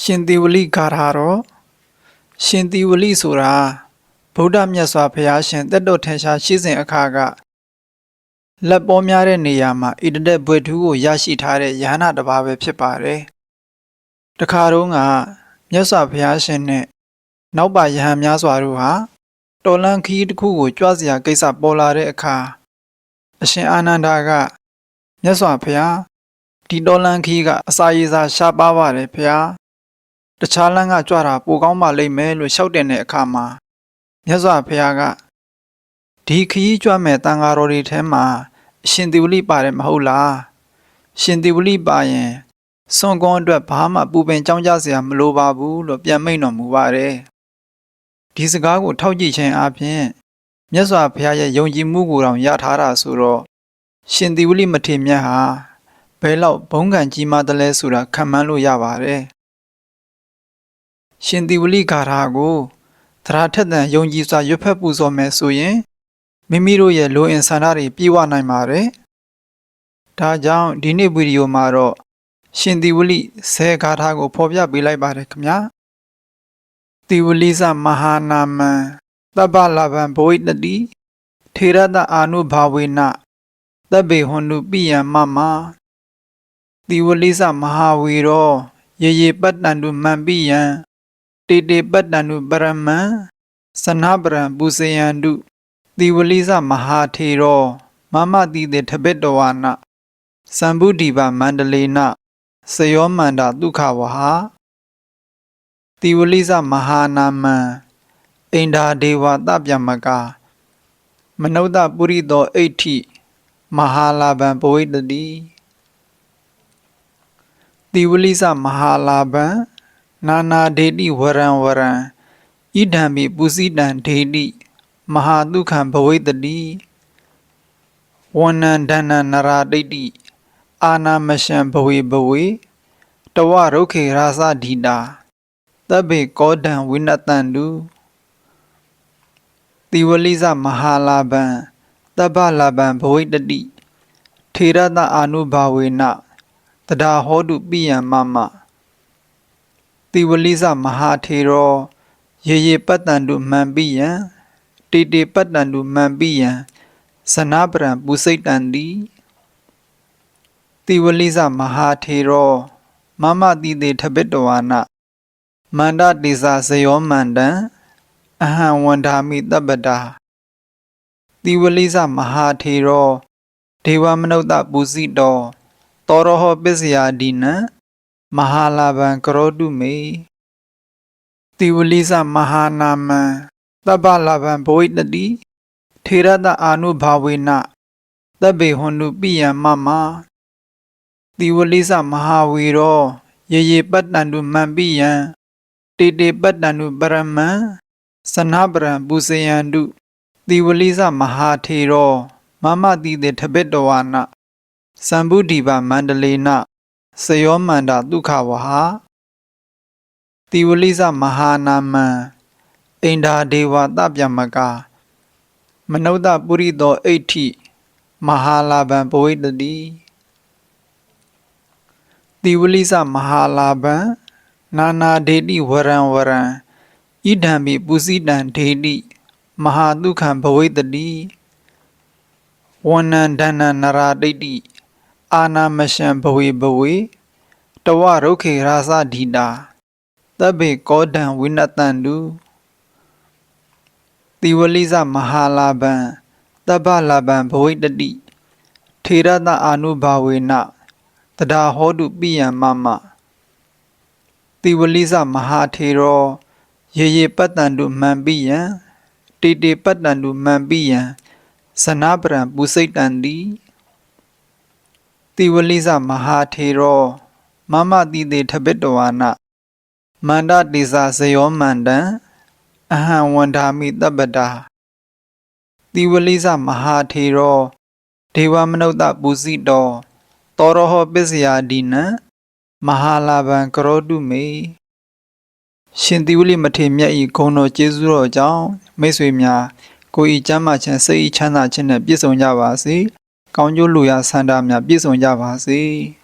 ရှင်သီဝလိဂါထာတော်ရှင်သီဝလိဆိုတာဗုဒ္ဓမြတ်စွာဘုရားရှင်တက်တော်ထင်ရှားရှိစဉ်အခါကလက်ပေါ်များတဲ့နေရာမှာဣတတက်ဘွေထူးကိုရရှိထားတဲ့ယဟနာတစ်ပါးပဲဖြစ်ပါတယ်။တခါတုန်းကမြတ်စွာဘုရားရှင်နဲ့နောက်ပါယဟန်များစွာတို့ဟာတော်လန်ခီးတစ်ခုကိုကြွစရာကိစ္စပေါ်လာတဲ့အခါအရှင်အာနန္ဒာကမြတ်စွာဘုရားဒီတော်လန်ခီးကအစာရေစာရှားပါပါတယ်ဘုရား တခြားလမ်းကကြွတာပိုကောင်းပါလိမ့်မယ်လို့ရှောက်တင်တဲ့အခါမှာမြတ်စွာဘုရားကဒီခရီးကြွမဲ့တန်ဃာတော်တွေထဲမှာအရှင်သီဝလိပါတယ်မဟုတ်လားရှင်သီဝလိပါရင်စွန်ကွန်အတွက်ဘာမှပူပင်ကြောင်းကြစရာမလိုပါဘူးလို့ပြန်မိန့်တော်မူပါတယ်ဒီစကားကိုထောက်ကြည့်ခြင်းအပြင်မြတ်စွာဘုရားရဲ့ယုံကြည်မှုကိုတောင်ရထားတာဆိုတော့ရှင်သီဝလိမထေရမြတ်ဟာဘယ်လောက်ဘုံကံကြီးမားတယ်လဲဆိုတာခံမှန်းလို့ရပါတယ် ရှင်သီဝလိဂါထာကိုသရထက်တန်ယုံကြည်စွာရွတ်ဖက်ပူဇော်မယ်ဆိုရင်မိမိတို့ရဲ့လိုအင်ဆန္ဒတွေပြည့်ဝနိုင်ပါတယ်။ဒါကြောင့်ဒီနေ့ဗီဒီယိုမှာတော့ရှင်သီဝလိဆဲဂါထာကို ဖော်ပြပေးလိုက်ပါတယ်ခင်ဗျာ။သီဝလိသမဟာနာမံတပ္ပလဗံဘဝိတတိထေရတအာနုဘာဝေနတဗ္ဗေဟွန်နုပိယံမမသီဝလိသမဟာဝေရော ရေရေပတ္တန္တုမံပိယံ တေတေပတ္တန္တုပရမံစနပရံပူဇယန္တုသီဝလိသမဟာထေရောမမတိတေထဘိတဝါနသံဗုဒ္ဓိပမန္တလေနစယောမန္တာဒုက္ခဝဟာသီဝလိသမဟာနာမံအိန္ဒာဒေဝတပြမကာမနုဿပုရိသောအိဋ္ဌိမဟာလာဘံဘဝိတတိသီဝလိသမဟာလာဘံ နာနာဒေတိဝရံဝရံဣဒံမိပုစိတံဒေတိမဟာဒုက္ခံဘဝိတတိဝဏ္ဏဒဏ္ဏနရာဒိဋ္ဌိအာနာမရှံဘဝေဘဝေတဝရုခေရာသဒိတာတဗ္ဗေကောဒံဝိနတန္တုတိဝလိသမဟာလာဘံတဗ္ဗလာဘံဘဝိတတိထေရတအာနုဘာဝေနတဒါဟောတုပိယံမမ တိဝလိသမဟာထေရောရေရေပတ္တန္တုမံပိယံတေတေပတ္တန္တုမံပိယံဇနပရံပုစိတ်တန္တိတိဝလိသမဟာထေရောမမတိတေထဘိတဝါနမန္တတိစာဇယောမန္တံအဟံဝန္ဒာမိတပ္ပတာတိဝလိသမဟာထေရောဒေဝမနုဿပုစိတောတောရဟောပစ္စယဒီနံ မဟာလာဘံကရောတုမေတိဝလိသမဟာနာမံတပ္ပလာဘံဘဝိတတိထေရတအာနုဘာဝေနတဗ္ဗေဟွန်တုပိယံမမတိဝလိသမဟာဝေရောရေရေပတ္တန္တုမံပိယံတေတေပတ္တန္တုပရမံစနပရံပူဇယန္တုတိဝလိသမဟာထေရောမမတိတေထဘိတဝါနသံဗုဒ္ဓိပမန္တလေန စယောမန္တာဒုက္ခဝဟာတိဝလိသမဟာနာမံအိန္ဒာဒေဝတပြမကာမနုဿပုရိသောအိဋ္ဌိမဟာလာဘံဘဝိတတိတိဝလိသမဟာလာဘံနာနာဒေတိဝရံဝရံဣဒံမိပုစိတံဒေတိမဟာဒုက္ခံဘဝိတတိဝဏ္ဏဒဏ္ဏနရာဒိဋ္ဌိ အာနာမရှံဘဝေဘဝေတဝရုခေရာသဒိတာတဗ္ဗေကောဒံဝိနတန္တုတိဝလိသမဟာလာဘံတဗ္ဗလာဘံဘဝိတတိထေရတအာနုဘာဝေနတဒါဟောတုပိယံမမတိဝလိသမဟာထေရောရေရေပတ္တန္တုမံပိယံတေတေပတ္တန္တုမံပိယံဇနပရံပုစိတ်တန္တိ တိဝလိသမဟာထေရောမမတိတေထဘိတဝါနမန္တတိစာဇယောမန္တံအဟံဝန္ဒာမိတပ္ပတာတိဝလိသမဟာထေရောဒေဝမနုဿပုစိတောတောရဟောပစ္စယဒီနံမဟာလာဘံကရောတုမေရှင်တိဝလိမထေမြတ်ဤဂုဏ်တော်ကျေးဇူးတော်ကြောင့်မိတ်ဆွေများကိုဤကျမ်းမာခြင်းစိတ်ဤချမ်းသာခြင်းနဲ့ပြည့်စုံကြပါစေ။ ကောင်းကျိုးလူရဆန္ဒများပြည့်စုံကြပါစေ။